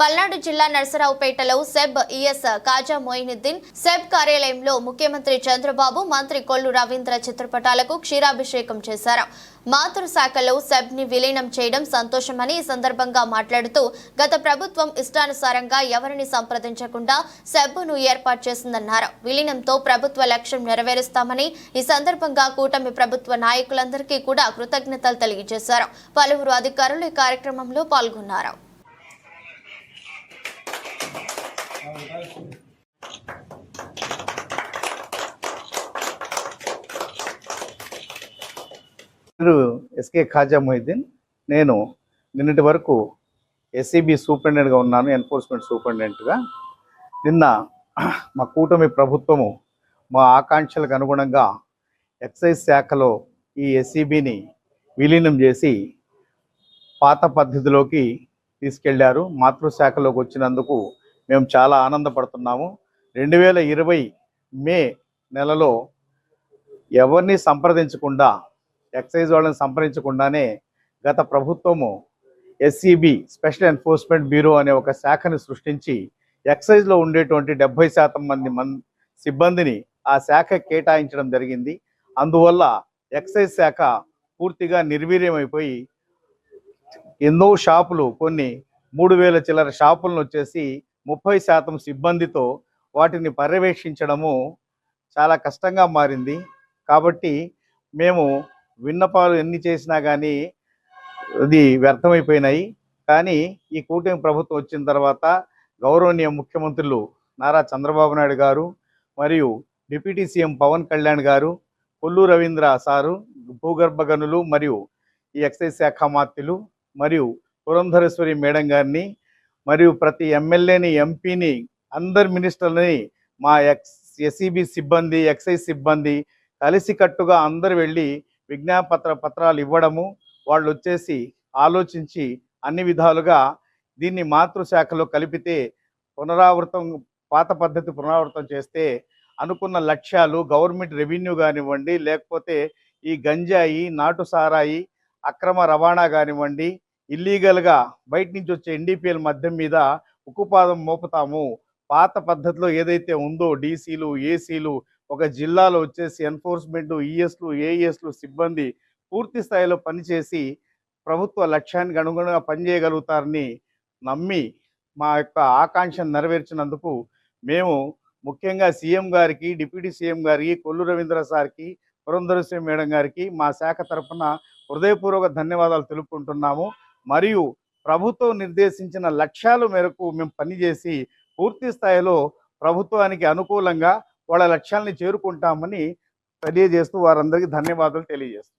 పల్నాడు జిల్లా నరసరావుపేటలో SEB ES Khaja Moinuddin SEB కార్యాలయంలో ముఖ్యమంత్రి చంద్రబాబు మంత్రి కొల్లు రవీంద్ర చిత్రపటాలకు క్షీరాభిషేకం చేశారు. మాతృశాఖలో సెబ్ని విలీనం చేయడం సంతోషమని ఈ సందర్భంగా మాట్లాడుతూ గత ప్రభుత్వం ఇష్టానుసారంగా ఎవరిని సంప్రదించకుండా సెబ్ను ఏర్పాటు చేసిందన్నారు. విలీనంతో ప్రభుత్వ లక్ష్యం నెరవేరుస్తామని ఈ సందర్భంగా కూటమి ప్రభుత్వ నాయకులందరికీ కూడా కృతజ్ఞతలు తెలియజేశారు. పలువురు అధికారులు ఈ కార్యక్రమంలో పాల్గొన్నారు. మీరు ఎస్కే ఖాజా మొహిద్దీన్. నేను నిన్నటి వరకు ఎస్సీబీ సూపరింటెండెంట్గా ఉన్నాను ఎన్ఫోర్స్మెంట్ సూపరింటెండెంట్గా నిన్న మా కూటమి ప్రభుత్వము మా ఆకాంక్షలకు అనుగుణంగా ఎక్సైజ్ శాఖలో ఈ ఎస్సీబీని విలీనం చేసి పాత పద్ధతిలోకి తీసుకెళ్ళారు. మాతృశాఖలోకి వచ్చినందుకు మేము చాలా ఆనందపడుతున్నాము. రెండు వేల ఇరవై మే నెలలో ఎవరిని సంప్రదించకుండా ఎక్సైజ్ వాళ్ళని సంప్రదించకుండానే గత ప్రభుత్వము ఎస్సీబీ స్పెషల్ ఎన్ఫోర్స్మెంట్ బ్యూరో అనే ఒక శాఖని సృష్టించి ఎక్సైజ్లో ఉండేటువంటి డెబ్బై శాతం మంది మన్ సిబ్బందిని ఆ శాఖ కేటాయించడం జరిగింది. అందువల్ల ఎక్సైజ్ శాఖ పూర్తిగా నిర్వీర్యమైపోయి ఎన్నో షాపులు కొన్ని మూడు వేల చిల్లర షాపులను వచ్చేసి ముప్పై శాతం సిబ్బందితో వాటిని పర్యవేక్షించడము చాలా కష్టంగా మారింది. కాబట్టి మేము విన్నపాలు ఎన్ని చేసినా కానీ అది వ్యర్థమైపోయినాయి. కానీ ఈ కూటమి ప్రభుత్వం వచ్చిన తర్వాత గౌరవనీయ ముఖ్యమంత్రులు నారా చంద్రబాబు నాయుడు గారు మరియు డిప్యూటీ సీఎం పవన్ కళ్యాణ్ గారు కొల్లు రవీంద్ర సారు భూగర్భ గనులు మరియు ఈ ఎక్సైజ్ శాఖ మాత్యులు మరియు పురంధరేశ్వరి మేడం గారిని మరియు ప్రతి ఎమ్మెల్యేని ఎంపీని అందరి మినిస్టర్లని మా ఎక్స్ ఎస్ఈబి సిబ్బంది ఎక్సైజ్ సిబ్బంది కలిసికట్టుగా అందరు వెళ్ళి విజ్ఞాపత్ర పత్రాలు ఇవ్వడము వాళ్ళు వచ్చేసి ఆలోచించి అన్ని విధాలుగా దీన్ని మాతృశాఖలో కలిపితే పునరావృతం పాత పద్ధతి పునరావృతం చేస్తే అనుకున్న లక్ష్యాలు గవర్నమెంట్ రెవెన్యూ కానివ్వండి లేకపోతే ఈ గంజాయి నాటు సారాయి అక్రమ రవాణా కానివ్వండి ఇల్లీగల్గా బయట నుంచి వచ్చే ఎన్డీపీఎల్ మద్యం మీద ఉక్కుపాదం మోపుతాము. పాత పద్ధతిలో ఏదైతే ఉందో డీసీలు ఏసీలు ఒక జిల్లాలో వచ్చేసి ఎన్ఫోర్స్మెంట్ ఈఎస్లు ఏఈఎస్లు సిబ్బంది పూర్తి స్థాయిలో పనిచేసి ప్రభుత్వ లక్ష్యానికి అనుగుణంగా పనిచేయగలుగుతారని నమ్మి మా యొక్క ఆకాంక్షను నెరవేర్చినందుకు మేము ముఖ్యంగా సీఎం గారికి డిప్యూటీ సీఎం గారికి కొల్లు రవీంద్ర సార్కి పురంధరశ్రీ మేడం గారికి మా శాఖ తరఫున హృదయపూర్వక ధన్యవాదాలు తెలుపుకుంటున్నాము. మరియు ప్రభుత్వం నిర్దేశించిన లక్ష్యాల మేరకు మేము పనిచేసి పూర్తి స్థాయిలో ప్రభుత్వానికి అనుకూలంగా వాళ్ళ లక్ష్యాలని చేరుకుంటామని తెలియజేస్తూ వారందరికీ ధన్యవాదాలు తెలియజేస్తాం